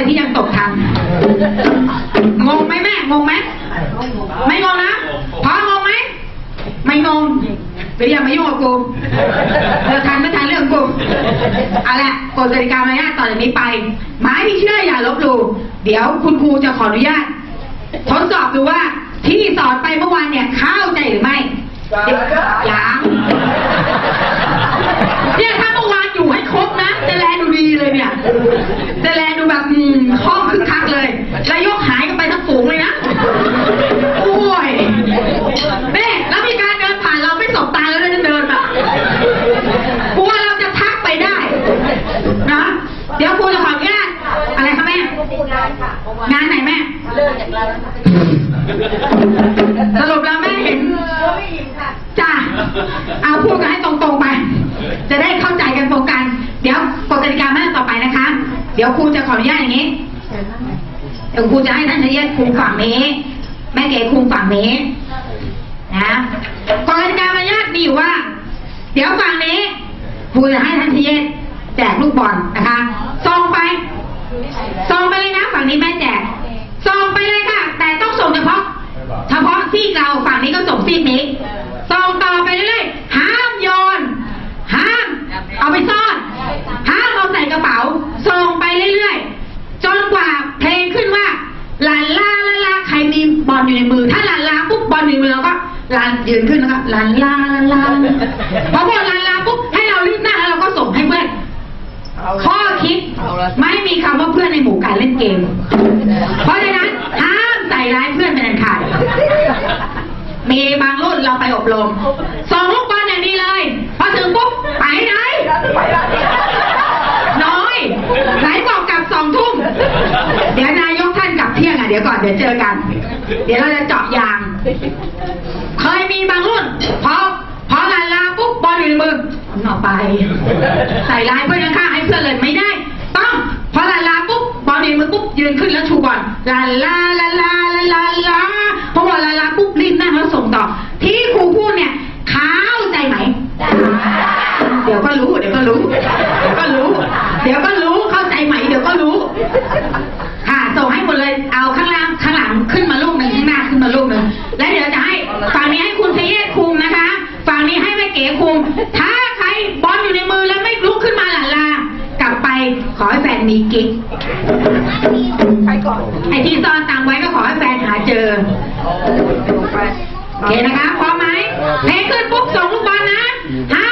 ไรที่ยังตกทางงงไหมแม่งงไหมไม่งงนะพองงไหมไม่งงหรือย่ามายุ่งกับกูเธอทันไม่ทันเรื่องกูเอาละกฎกติกามารยาต่อจากนี้ไปไม้ที่เชื่ออย่าลบหลู่เดี๋ยวคุณครูจะขออนุญาตทดสอบดูว่าที่สอนไปเมื่อวานเนี่ยเข้าใจหรือไม่ยังเนี่ยถ้าเมื่อวานอยู่ให้ครบนะจะแลดูดีเลยเนี่ยจะแล แบบอืมห้องคึกคักเลยแล้วยกหายกันไปทั้งฝูงเลยนะโอ้ยแม่แล้วมีการเดินผ่านเราไม่สบตาแล้วเราจะเดินแบบกลัวเราจะทักไปได้ นะ เดี๋ยวครูจะขออนุญาตอะไรคะแม่ งานไหนแม่สรุปแล้วแม่เห็นจ้าเอาพูดกันให้ตร เดี๋ยวครูจะขออนุญาตอย่างนี้เดี๋ยวครูจะให้ท่านนายกคุมฝั่งนี้ แม่เก๋คุมฝั่งนี้ นะกฎกติกามารยาทมีอยู่ว่า เดี๋ยวฝั่งนี้ครูจะให้ท่านนายกแจกลูกบอลนะคะส่งไปส่งไปเลยนะฝั่งนี้แม่แจกส่งไปเลยค่ะ แต่ต้องส่งเฉพาะ เฉพาะซีกเราฝั่งนี้ก็ส่งซีกนี้ส่งต่อไปเรื่อยๆห้ามโยนห้าม เอาไปซ่อน ห้ามเอาใส่กระเป๋า ส่งไปเรื่อยๆ จนกว่าเพลงขึ้นว่าลาลาลาลาใครมีบ อลอยู่ในมือ ถ้าลาลาปุ๊บบอลอยู่ในมือเราก็ลานยืนขึ้นแล้วก็ลาลาลาลาพอพอลาลาปุ๊บให้เรารีบหน้าแล้วเราก็ส่งให้เพื่อนข้อคิดไม่มีคำว่าเพื่อนในหมู่การเล่นเกม เพราะฉะนั้นห้ามใส่ร้ายเพื่อนเป็นอันขาดมีบางรุ่นเราไปอบรมส่งลูกบอลอย่างนี้เลย พอถึงปุ๊บไปไหนน้อย ไหนบอกกลับสองทุ่ม เดี๋ยวนายกท่านกลับ เดี๋ยวก่อนเดี๋ยวเจอกัน เดี๋ยวเราจะเจาะยาง เคยมีบางรุ่นพอพอลาลาปุ๊บบอลอยู่ในมือหน่อไป ใส่ลายเพื่อนข้างให้เพื่อนเลยไม่ได้ ต้องพอลาลาปุ๊บบอลอยู่ในมือปุ๊บยืนขึ้นแล้วชูบอลลาลาลาลาลาลาลาพอบอกลาลาปุ๊บรีบนั่งแล้วส่งต่อ ที่ครูพูดเนี่ยเข้าใจไหมเดี๋ยวก็รู้ เดี๋ยวก็รู้ เดี๋ยวก็รู้ เดี๋ยวก็รู้เข้าใจไหม เดี๋ยวก็รู้ มดเลยเอาข้างล่างข้างหลังขึ้นมาลูกหนึ่งข้างหน้าขึ้นมาลูกหนึ่งแล้วเดี๋ยวจะให้ฝั่งนี้ให้คุณพเยศคุมนะคะ ฝั่งนี้ให้แม่เก๋คุม ถ้าใครบอลอยู่ในมือแล้วไม่ลุกขึ้นมาหล่ะลากลับไปขอให้แฟนมีกิ๊กไอที่ซ่อนตังไว้ก็ขอให้แฟนหาเจอโอเคนะคะพร้อมไหมเพลงขึ้นปุ๊บส่งลูกบอลนะห้า